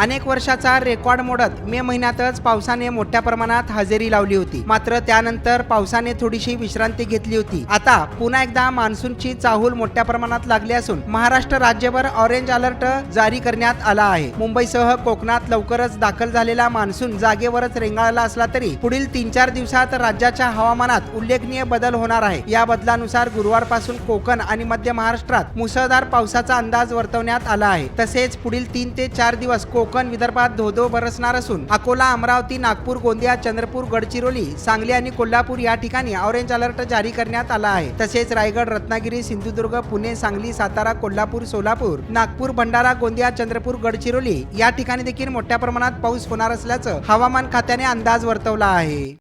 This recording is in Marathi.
अनेक वर्षाचा रेकॉर्ड मोडत मे महिन्यातच पावसाने मोठ्या प्रमाणात हजेरी लावली होती. मात्र त्यानंतर पावसाने थोडीशी विश्रांती घेतली होती. आता पुन्हा एकदा मान्सूनची चाहूल मोठ्या प्रमाणात लागली असून महाराष्ट्र राज्यभर ऑरेंज अलर्ट जारी करण्यात आला आहे. मुंबईसह कोकणात लवकरच दाखल झालेला मान्सून जागेवरच रेंगाळला असला तरी पुढील तीन चार दिवसात राज्याच्या हवामानात उल्लेखनीय बदल होणार आहे. या बदलानुसार गुरुवारपासून कोकण आणि मध्य महाराष्ट्रात मुसळधार पावसाचा अंदाज वर्तवण्यात आला आहे. तसेच पुढील तीन ते चार दिवस कोकण कोकण विदर्भात धोधो बरसणार असून अकोला अमरावती नागपूर गोंदिया चंद्रपूर गडचिरोली सांगली आणि कोल्हापूर या ठिकाणी ऑरेंज अलर्ट जारी करण्यात आला आहे. तसेच रायगड रत्नागिरी सिंधुदुर्ग पुणे सांगली सातारा कोल्हापूर सोलापूर नागपूर भंडारा गोंदिया चंद्रपूर गडचिरोली या ठिकाणी देखील मोठ्या प्रमाणात पाऊस होणार असल्याचं हवामान खात्याने अंदाज वर्तवला आहे.